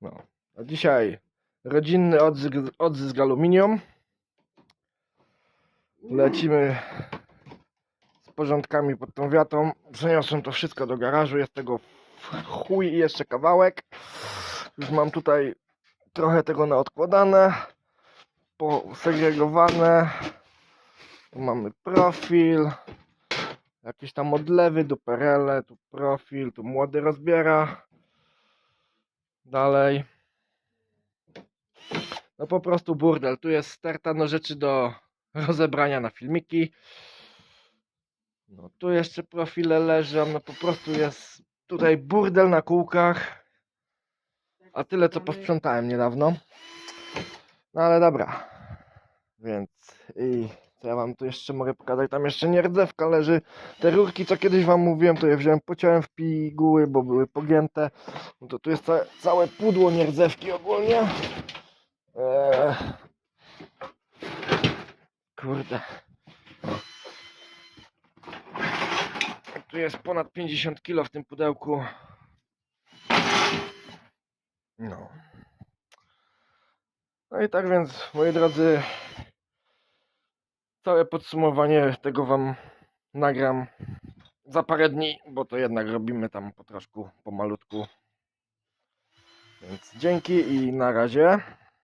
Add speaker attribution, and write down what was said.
Speaker 1: No. A dzisiaj rodzinny odzysk, odzysk aluminium. Lecimy z porządkami pod tą wiatą. Przeniosłem to wszystko do garażu. Jest tego chuj i jeszcze kawałek. Już mam tutaj trochę tego naodkładane, posegregowane. Tu mamy profil, jakieś tam odlewy, duperele, tu profil, tu młody rozbiera. Dalej. No po prostu burdel. Tu jest sterta no rzeczy do rozebrania na filmiki. No tu jeszcze profile leżą, no po prostu jest tutaj burdel na kółkach. A tyle co posprzątałem niedawno. No ale dobra. Więc i co ja wam tu jeszcze mogę pokazać? Tam jeszcze nierdzewka leży. Te rurki, co kiedyś wam mówiłem, to je wziąłem, pociąłem w piguły, bo były pogięte. No to tu jest całe, całe pudło nierdzewki ogólnie. Eee. Kurde. Tu jest ponad 50 kg w tym pudełku. No. No i tak więc, moi drodzy, całe podsumowanie tego wam nagram za parę dni, bo to jednak robimy tam po troszku, pomalutku. Więc dzięki i na razie.